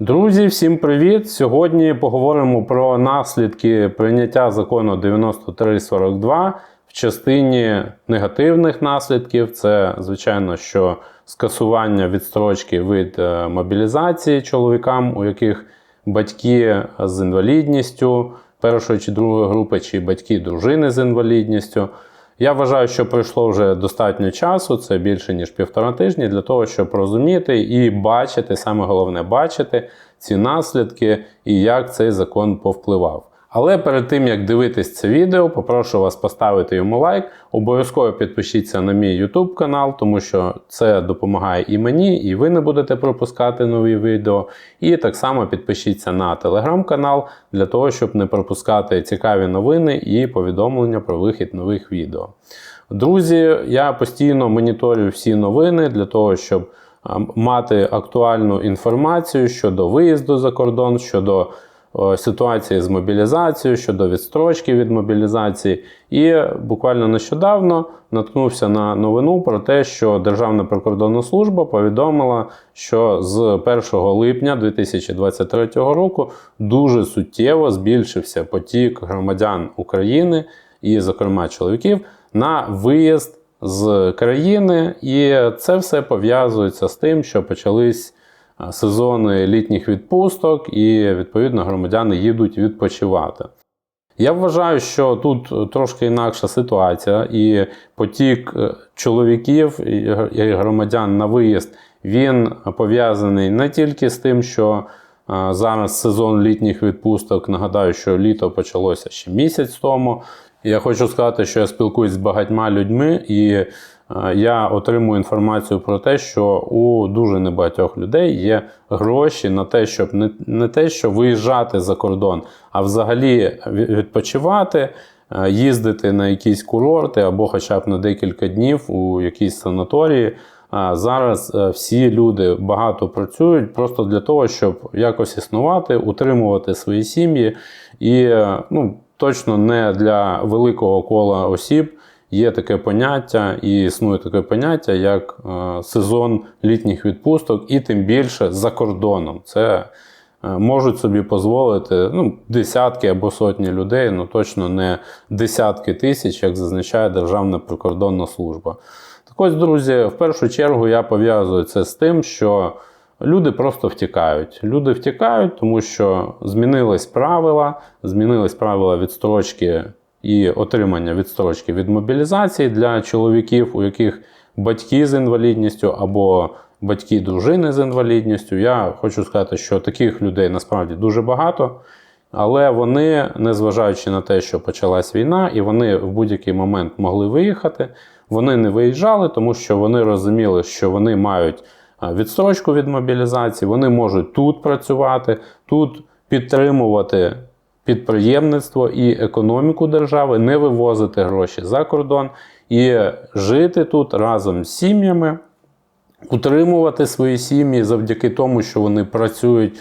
Друзі, всім привіт! Сьогодні поговоримо про наслідки прийняття закону 9342 в частині негативних наслідків. Це, звичайно, що скасування відстрочки від е, мобілізації чоловікам, у яких батьки з інвалідністю першої чи другої групи, чи батьки дружини з інвалідністю. Я вважаю, що пройшло вже достатньо часу, це більше ніж півтора тижні, для того, щоб розуміти і бачити, саме головне бачити ці наслідки і як цей закон повпливав. Але перед тим як дивитись це відео, попрошу вас поставити йому лайк. Обов'язково підпишіться на мій YouTube канал, тому що це допомагає і мені, і ви не будете пропускати нові відео. І так само підпишіться на телеграм-канал для того, щоб не пропускати цікаві новини і повідомлення про вихід нових відео. Друзі, я постійно моніторю всі новини для того, щоб мати актуальну інформацію щодо виїзду за кордон, щодо ситуації з мобілізацією, щодо відстрочки від мобілізації. І буквально нещодавно наткнувся на новину про те, що Державна прикордонна служба повідомила, що з 1 липня 2023 року дуже суттєво збільшився потік громадян України і, зокрема, чоловіків на виїзд з країни, і це все пов'язується з тим, що почались сезони літніх відпусток, і відповідно громадяни їдуть відпочивати. Я вважаю, що тут трошки інакша ситуація, і потік е, чоловіків і громадян на виїзд він пов'язаний не тільки з тим, що зараз сезон літніх відпусток. Нагадаю, що літо почалося ще місяць тому. Я хочу сказати, що я спілкуюсь з багатьма людьми, і е, я отримую інформацію про те, що у дуже небагатьох людей є гроші на те, щоб не, не те, що виїжджати за кордон, а взагалі відпочивати, е, їздити на якісь курорти або хоча б на декілька днів у якісь санаторії. А Зараз е, всі люди багато працюють просто для того, щоб якось існувати, утримувати свої сім'ї. І е, ну, точно не для великого кола осіб є таке поняття, і існує таке поняття, як е, сезон літніх відпусток, і тим більше за кордоном. Це е, можуть собі дозволити ну, десятки або сотні людей, ну точно не десятки тисяч, як зазначає Державна прикордонна служба. Так ось, друзі, в першу чергу я пов'язую це з тим, що люди просто втікають. Люди втікають, тому що змінились правила, змінились правила відстрочки і отримання відстрочки від мобілізації для чоловіків, у яких батьки з інвалідністю або батьки дружини з інвалідністю. Я хочу сказати, що таких людей насправді дуже багато. Але вони, незважаючи на те, що почалась війна, і вони в будь-який момент могли виїхати, вони не виїжджали, тому що вони розуміли, що вони мають відстрочку від мобілізації, вони можуть тут працювати, тут підтримувати підприємництво і економіку держави, не вивозити гроші за кордон і жити тут разом з сім'ями, утримувати свої сім'ї завдяки тому, що вони працюють,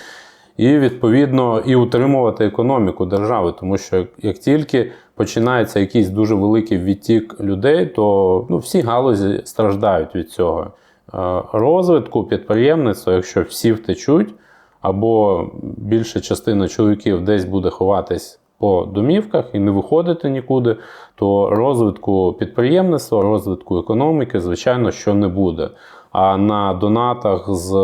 і відповідно і утримувати економіку держави. Тому що як, тільки починається якийсь дуже великий відтік людей, то ну, всі галузі страждають від цього. Е, Розвитку підприємництва, якщо всі втечуть, або більша частина чоловіків десь буде ховатись по домівках і не виходити нікуди, то розвитку підприємництва, розвитку економіки, звичайно, що не буде. А на донатах з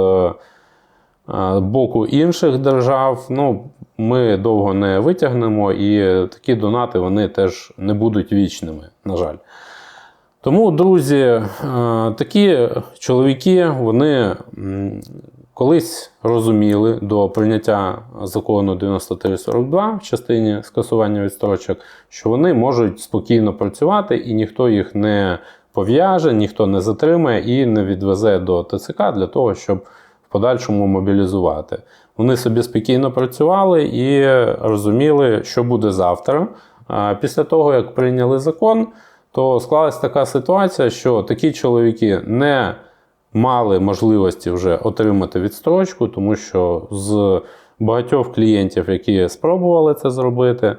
е, боку інших держав, ну, ми довго не витягнемо, і такі донати вони теж не будуть вічними, на жаль. Тому, друзі, е, такі чоловіки, вони колись розуміли до прийняття закону 9342 в частині скасування відстрочок, що вони можуть спокійно працювати і ніхто їх не пов'яже, ніхто не затримає і не відвезе до ТЦК для того, щоб в подальшому мобілізувати. Вони собі спокійно працювали і розуміли, що буде завтра. Після того, як прийняли закон, то склалась така ситуація, що такі чоловіки не мали можливості вже отримати відстрочку, тому що з багатьох клієнтів, які спробували це зробити, е,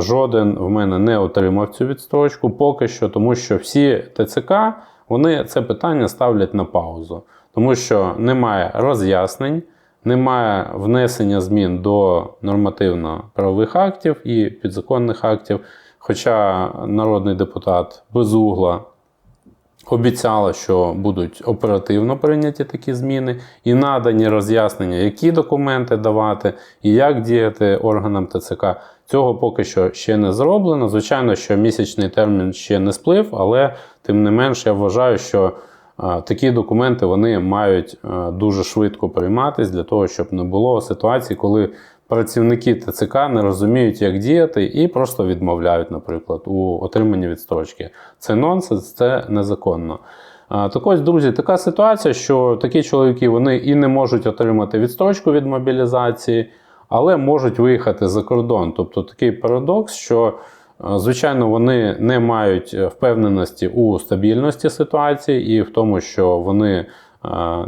жоден в мене не отримав цю відстрочку поки що, тому що всі ТЦК вони це питання ставлять на паузу, тому що немає роз'яснень, немає внесення змін до нормативно-правових актів і підзаконних актів. Хоча народний депутат Безугла обіцяла, що будуть оперативно прийняті такі зміни і надані роз'яснення, які документи давати і як діяти органам ТЦК. Цього поки що ще не зроблено. Звичайно, що місячний термін ще не сплив, але тим не менш я вважаю, що а, такі документи вони мають а, дуже швидко прийматись для того, щоб не було ситуації, коли працівники ТЦК не розуміють, як діяти, і просто відмовляють, наприклад, у отриманні відстрочки. Це нонсенс, це незаконно. Так ось, друзі, така ситуація, що такі чоловіки вони і не можуть отримати відстрочку від мобілізації, але можуть виїхати за кордон. Тобто такий парадокс, що е, Звичайно, вони не мають впевненості у стабільності ситуації і в тому, що вони е,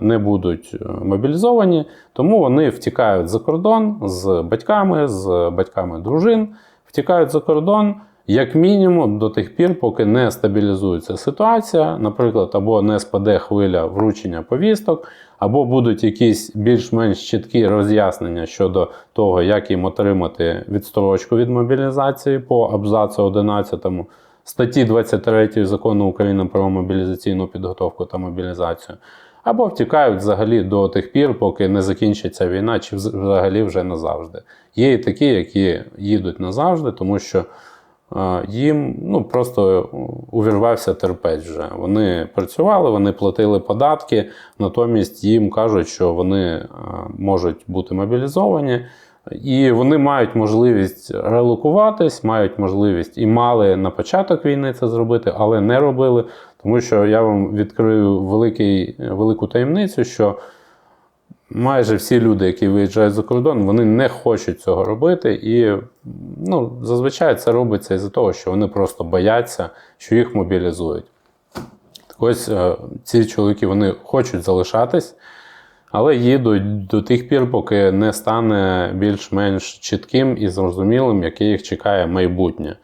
не будуть е, мобілізовані, тому вони втікають за кордон з батьками, з батьками дружин, втікають за кордон. Як мінімум до тих пір, поки не стабілізується ситуація, наприклад, або не спаде хвиля вручення повісток, або будуть якісь більш-менш чіткі роз'яснення щодо того, як їм отримати відстрочку від мобілізації по абзацу 11 статті 23 закону України про мобілізаційну підготовку та мобілізацію, або втікають взагалі до тих пір, поки не закінчиться війна, чи взагалі вже назавжди. Є і такі, які їдуть назавжди, тому що їм ну, просто увірвався терпець вже. Вони працювали, вони платили податки, натомість їм кажуть, що вони можуть бути мобілізовані. І вони мають можливість релокуватись, мають можливість і мали на початок війни це зробити, але не робили. Тому що я вам відкрию великий, велику таємницю, що майже всі люди, які виїжджають за кордон, вони не хочуть цього робити. І ну, зазвичай це робиться із-за того, що вони просто бояться, що їх мобілізують. Так ось е, ці чоловіки вони хочуть залишатись, але їдуть до тих пір, поки не стане більш-менш чітким і зрозумілим, яке їх чекає майбутнє.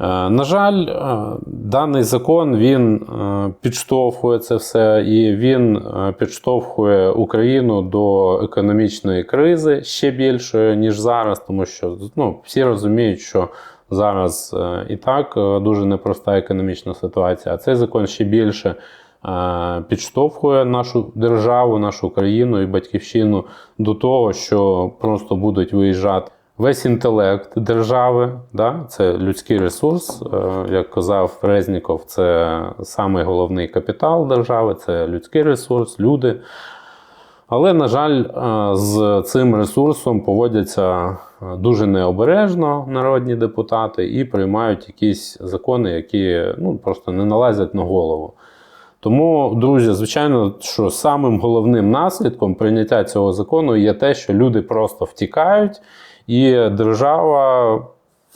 Е, на жаль, е, даний закон він е, підштовхує це все, і він підштовхує Україну до економічної кризи ще більшої, ніж зараз, тому що ну, всі розуміють, що зараз і так дуже непроста економічна ситуація, а цей закон ще більше. Підштовхує нашу державу, нашу країну і батьківщину до того, що просто будуть виїжджати Весь інтелект держави, да, це людський ресурс, е, як казав Резніков, це самий головний капітал держави, це людський ресурс, люди. Але, на жаль, е, з цим ресурсом поводяться е, дуже необережно народні депутати і приймають якісь закони, які ну, просто не налазять на голову. Тому, друзі, звичайно, що самим головним наслідком прийняття цього закону є те, що люди просто втікають. І держава,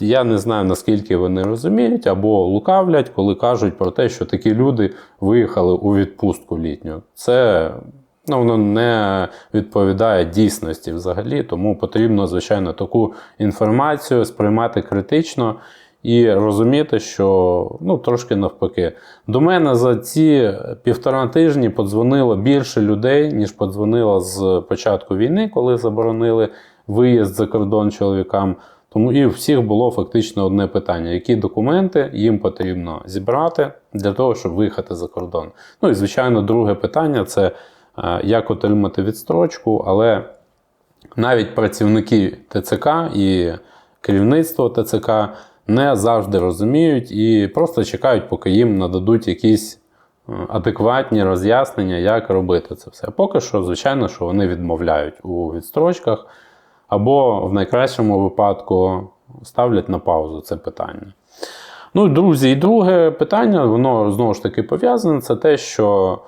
я не знаю наскільки вони розуміють або лукавлять, коли кажуть про те, що такі люди виїхали у відпустку літню. Це ну, воно не відповідає дійсності взагалі, тому потрібно, звичайно, таку інформацію сприймати критично. І розуміти, що ну трошки навпаки. До мене за ці півтора тижні подзвонило більше людей, ніж подзвонило з початку війни, коли заборонили виїзд за кордон чоловікам. Тому і у всіх було фактично одне питання: які документи їм потрібно зібрати для того, щоб виїхати за кордон. Ну і звичайно, друге питання це е, як отримати відстрочку, але навіть працівники ТЦК і керівництво ТЦК не завжди розуміють і просто чекають, поки їм нададуть якісь е, адекватні роз'яснення, як робити це все. Поки що, звичайно, що вони відмовляють у відстрочках або в найкращому випадку ставлять на паузу це питання. Ну, друзі, і друге питання, воно знову ж таки пов'язане, це те, що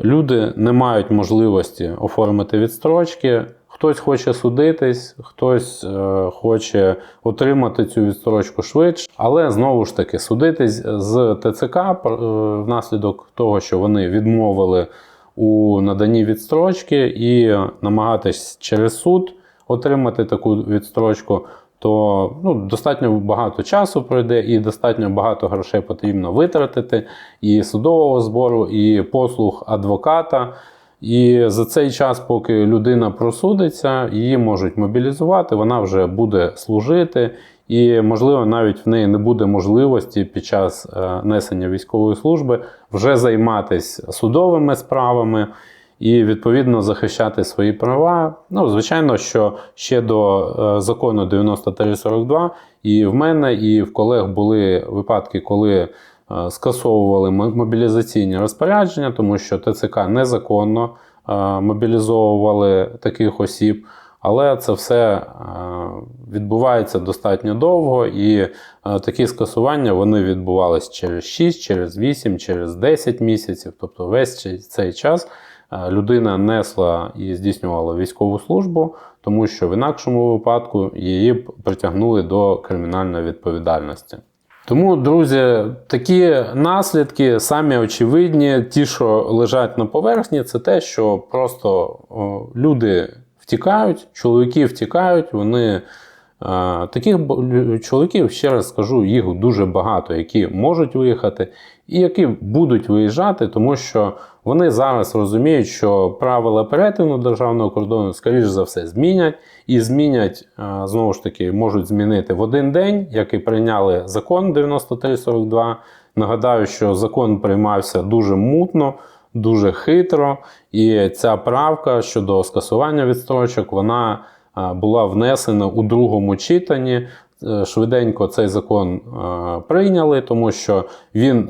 люди не мають можливості оформити відстрочки. Хтось хоче судитись, хтось е, хоче отримати цю відстрочку швидше, але знову ж таки судитись з ТЦК е, внаслідок того, що вони відмовили у наданні відстрочки, і намагатись через суд отримати таку відстрочку, то ну, достатньо багато часу пройде, і достатньо багато грошей потрібно витратити, і судового збору, і послуг адвоката. І за цей час, поки людина просудиться, її можуть мобілізувати, вона вже буде служити, і, можливо, навіть в неї не буде можливості під час е, несення військової служби вже займатися судовими справами і відповідно захищати свої права. Ну, звичайно, що ще до е, закону 9342 і в мене, і в колег були випадки, коли е, скасовували мобілізаційні розпорядження, тому що ТЦК незаконно е, мобілізовували таких осіб. Але це все відбувається достатньо довго, і такі скасування вони відбувалися через 6, через 8, через 10 місяців. Тобто весь цей- час людина несла і здійснювала військову службу, тому що в інакшому випадку її б притягнули до кримінальної відповідальності. Тому, друзі, такі наслідки самі очевидні, ті, що лежать на поверхні, це те, що просто люди втікають, чоловіки втікають, вони. е, Таких чоловіків, ще раз скажу, їх дуже багато, які можуть виїхати, і які будуть виїжджати, тому що вони зараз розуміють, що правила перетину державного кордону, скоріш за все, змінять. І змінять, е, знову ж таки, можуть змінити в один день, як і прийняли закон 9342. Нагадаю, що закон приймався дуже мутно, дуже хитро, і ця правка щодо скасування відстрочок, вона е, була внесена у другому читанні. Е, Швиденько цей закон прийняли, тому що він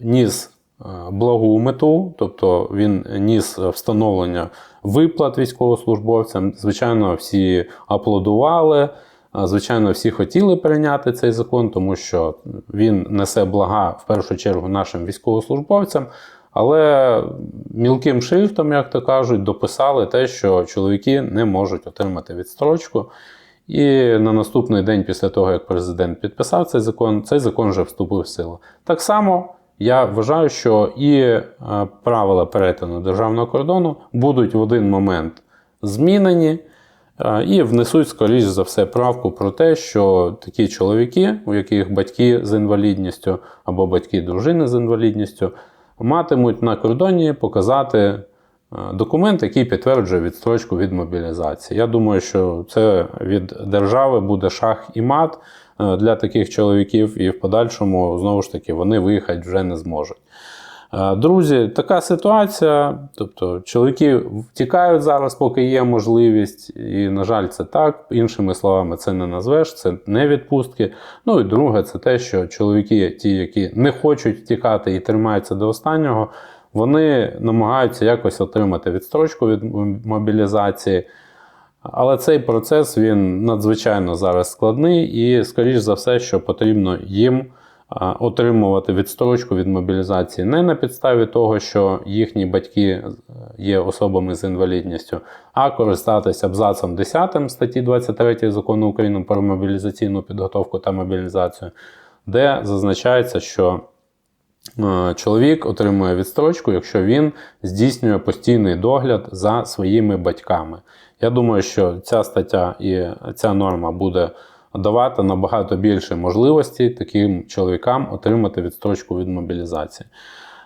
ніс благу мету, тобто він ніс встановлення виплат військовослужбовцям. Звичайно, всі аплодували. Звичайно, всі хотіли прийняти цей закон, тому що він несе блага в першу чергу нашим військовослужбовцям. Але мілким шрифтом, як то кажуть, дописали те, що чоловіки не можуть отримати відстрочку. І на наступний день, після того, як президент підписав цей закон, цей закон вже вступив в силу. Так само я вважаю, що і е, правила перетину державного кордону будуть в один момент змінені е, і внесуть, скоріш за все, правку про те, що такі чоловіки, у яких батьки з інвалідністю або батьки дружини з інвалідністю, матимуть на кордоні показати е, документ, який підтверджує відстрочку від мобілізації. Я думаю, що це від держави буде шах і мат для таких чоловіків, і в подальшому знову ж таки вони виїхати вже не зможуть. Е, Друзі, така ситуація. Тобто, чоловіки втікають зараз, поки є можливість, і, на жаль, це так. Іншими словами, це не назвеш, це не відпустки. Ну і друге, це те, що чоловіки, ті, які не хочуть втікати і тримаються до останнього, вони намагаються якось отримати відстрочку від мобілізації. Але цей процес він надзвичайно зараз складний, і, скоріш за все, що потрібно їм отримувати відстрочку від мобілізації. Не на підставі того, що їхні батьки є особами з інвалідністю, а користатися абзацом 10 статті 23 закону України про мобілізаційну підготовку та мобілізацію, де зазначається, що е, чоловік отримує відстрочку, якщо він здійснює постійний догляд за своїми батьками. Я думаю, що ця стаття і ця норма буде давати набагато більше можливостей таким чоловікам отримати відстрочку від мобілізації.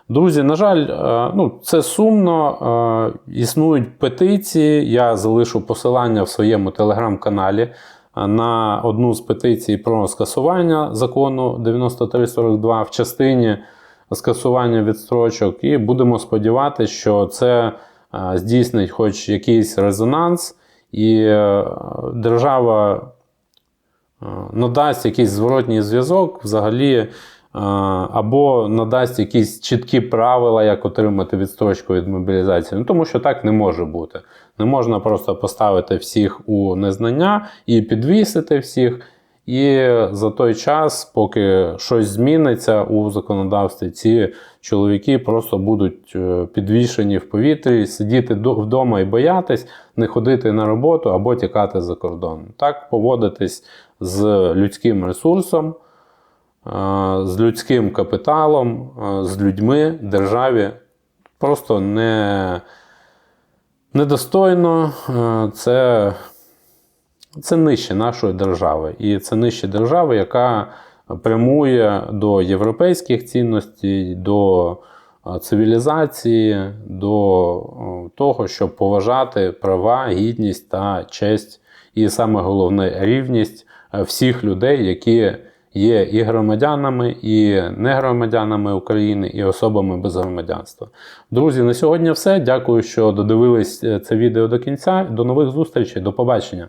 Друзі, на жаль, е, ну, це сумно. е, Існують петиції. Я залишу посилання в своєму телеграм-каналі е, на одну з петицій про скасування закону 9342 в частині скасування відстрочок. І будемо сподіватися, що це е, здійснить хоч якийсь резонанс, і е, держава е, надасть якийсь зворотній зв'язок взагалі. Або надасть якісь чіткі правила, як отримати відстрочку від мобілізації. Ну, тому що так не може бути. Не можна просто поставити всіх у незнання і підвісити всіх. І за той час, поки щось зміниться у законодавстві, ці чоловіки просто будуть е, підвішені в повітрі, сидіти вдома і боятись, не ходити на роботу або тікати за кордон. Так поводитись з людським ресурсом, е, з людським капіталом, е, з людьми, державі просто не, недостойно. Це це нижче нашої держави. І це нижче держави, яка прямує до європейських цінностей, до е, цивілізації, до е, того, щоб поважати права, гідність та честь, і саме головне рівність е, всіх людей, які є і громадянами, і не громадянами України, і особами без громадянства. Друзі, на сьогодні все. Дякую, що додивились це відео до кінця. До нових зустрічей, до побачення.